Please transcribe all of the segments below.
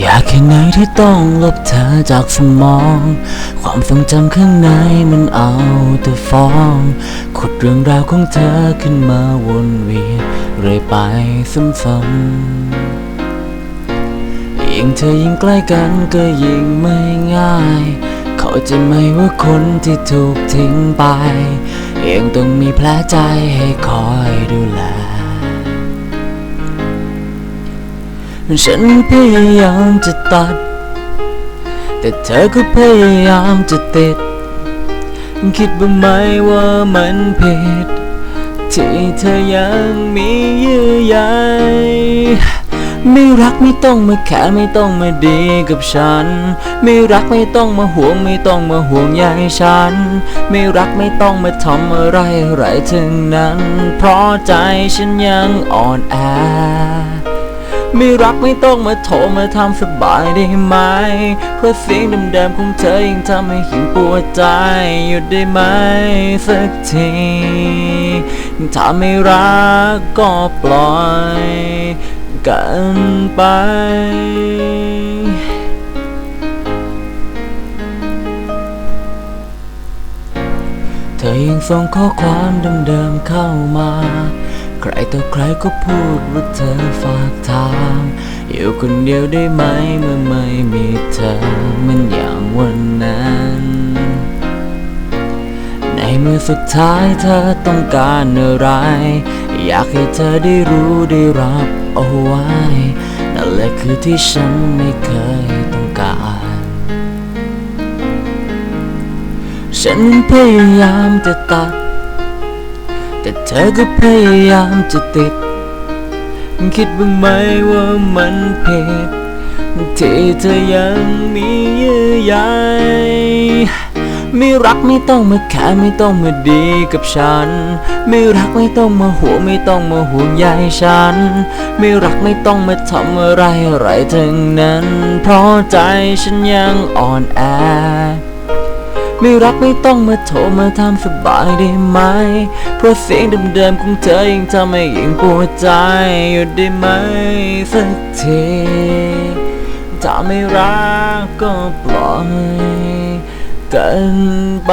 อยากแค่ไหนที่ต้องลบเธอจากสมอง ความทรงจำข้างในมันเอาแต่ฟ้อง ขุดเรื่องราวของเธอขึ้นมาวนเวียนเรื่อยไปซ้ำๆยิ่งเธอยิ่งใกล้กันก็ยิ่งไม่ง่าย เข้าใจไหมว่าคนที่ถูกทิ้งไปยังต้องมีแผลใจให้คอยดูแล ฉันพยายามจะตัด แต่เธอก็พยายามจะติด คิดบ้างไหมว่ามันผิด ที่เธอยังมีเยื่อใยไม่รักไม่ต้องมาแค่ไม่ต้องมาดีกับฉัน ไม่รักไม่ต้องมาห่วงไม่ต้องมาห่วงใยฉัน ไม่รักไม่ต้องมาทำอะไรอะไรทั้งนั้น เพราะใจฉันยังอ่อนแอ ไม่รักไม่ต้องมาโทรมาทำสบายได้ไหม เพราะเสียงเดิมๆของเธอยังทำให้หิงปวดใจหยุดได้ไหมสักทีถ้าไม่รักก็ปล่อยกันไปเธอยังส่งข้อความเดิมๆเข้ามา ใครต่อใครก็พูดว่าเธอฝากถามอยู่คนเดียวได้ไหมเมื่อไม่มีเธอมันอย่างวันนั้นในเมื่อสุดท้ายเธอต้องการอะไร อยากให้เธอได้รู้ได้รับเอาไว้นั่นแหละคือที่ฉันไม่เคยต้องการ ฉันพยายามจะตัด แต่เธอก็พยายามจะติด คิดบ้างไหมว่ามันผิดที่เธอยังมีเยื่อใยไม่รักไม่ต้องมาแค่ไม่ต้องมาดีกับฉัน ไม่รักไม่ต้องมาห่วไม่ต้องมาห่วงใยฉัน ไม่รักไม่ต้องมาทำอะไรอะไรทั้งนั้น เพราะใจฉันยังอ่อนแอ ไม่รักไม่ต้องมาโทรมาทำสบายได้ไหม เพราะเสียงเดิมๆของเธอยังทำให้ยิ่งปวดใจหยุดได้ไหมสักทีถ้าไม่รักก็ปล่อยกันไป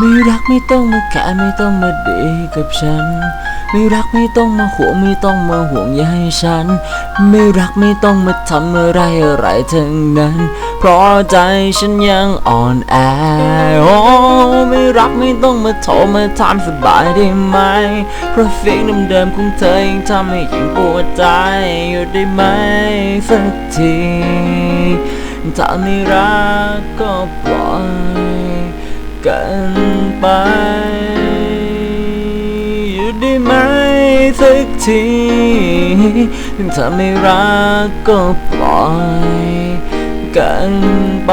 ไม่รักไม่ต้องมาแค่ไม่ต้องมาดีกับฉัน ไม่รักไม่ต้องมาห่วงไม่ต้องมาห่วงใยฉัน ไม่รักไม่ต้องมาทำอะไรอะไรทั้งนั้น เพราะใจฉันยังอ่อนแอโอ้ไม่รักไม่ต้องมาโทรมาทานสบายได้ไหมเพราะเสียงเดิมๆของเธอยังทำให้ยิ่งปวดใจอยู่ได้ไหมสักทีถ้าไม่รักก็ปล่อย กันไปอยู่ได้ไหมสักทีถ้าไม่รักก็ปล่อยกันไป